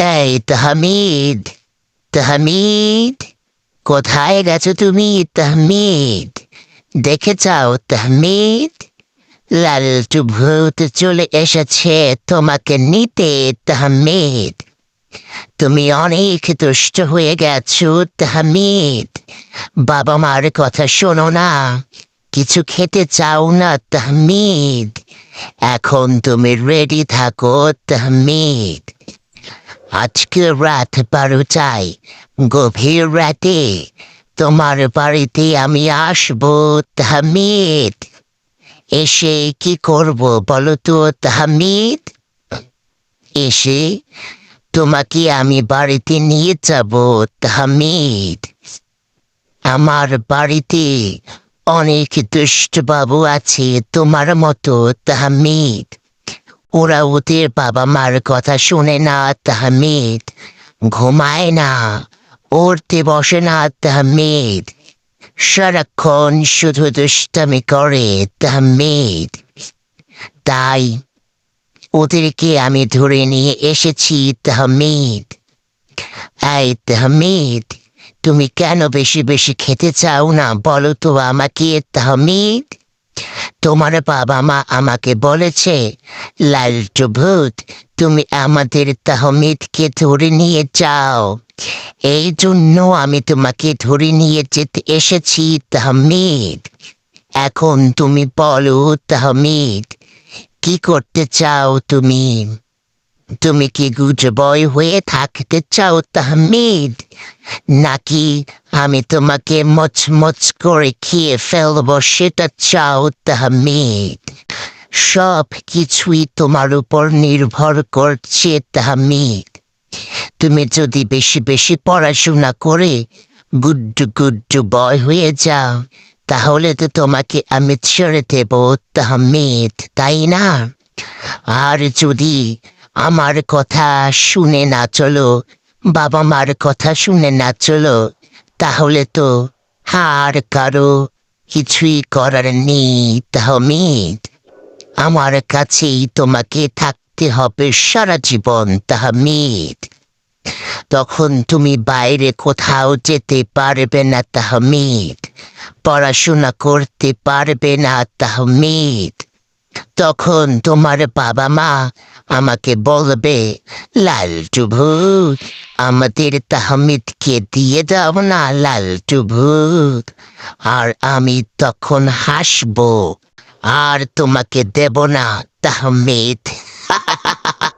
এই তাহমিদ তাহমিদ, কোথায় গেছো তুমি তাহমিদ? দেখে যাও তাহমিদ, লালটু ভূত চলে এসেছে তোমাকে নিতে তাহমিদ। তুমি অনেক দুষ্ট হয়ে গেছো তাহমিদ। বাবা মার কথা শোনো না, কিছু খেতে চাও না তাহমিদ। এখন তুমি রেডি থাকো তাহমিদ। আজকে রাত বারোটায়, গভীর রাতে তোমার বাড়িতে আমি আসব, তাহমিদ। এসে কি করব বলো তো, তাহমিদ? এসে তোমাকে আমি বাড়িতে নিয়ে যাব, তাহমিদ। আমার বাড়িতে অনেক দুষ্ট বাবু আছে তোমার মতো, তাহমিদ। ওরা ওদের বাবা মার কথা শুনে না, তাহমিদ। ঘুমায় না। উড়তে বসে না, তাহমিদ। সারাক্ষণ শুধু দুষ্টামি করে, তাহমিদ। তাই ওদেরকে আমি ধরে নিয়ে এসেছি, তাহমিদ। এই, তাহমিদ, তুমি কেন বেশি বেশি খেতে চাও না? বলো তো আমাকে, তাহমিদ। তোমার বাবা মা আমাকে বলেছে লালটু ভূত তুমি আমাদের তাহমিদকে ধরে নিয়ে যাও। এই জন্য আমি তোমাকে ধরে নিয়ে যেতে এসেছি, তাহমিদ। এখন তুমি বলো, তাহমিদ, কি করতে চাও তুমি? তুমি কি গুড বয় হয়ে থাকতে চাও তাহমিদ? নাকি আমি তোমাকে মচমচ করে খেয়ে ফেলব সেটা চাও তাহমিদ? সব কিছুই তোমার উপর নির্ভর করছে তাহমিদ। তুমি যদি বেশি বেশি পড়াশোনা করে গুড্ডু গুড্ডু বয় হয়ে যাও, তাহলে তো তোমাকে আমি ছেড়ে দেব তাহমিদ, তাই না? আর যদি আমার কথা শুনে না চলো। বাবা মার কথা শুনে না চলো। তাহলে তো আর কারও কিছুই করার নেই, তাহমিদ। আমার কাছেই তোমাকে থাকতে হবে সারা জীবন, তাহমিদ। তখন তুমি বাইরে কোথাও যেতে পারবে না, তাহমিদ। পড়াশোনা করতে পারবে না, তাহমিদ। তখন তোমার বাবা মা আমাকে বলবে লালটু ভূত আমাদের তাহমিদকে দিয়ে দাও না লালটু ভূত আর আমি তখন হাসবো, আর তোমাকে দেব না তাহমিদ।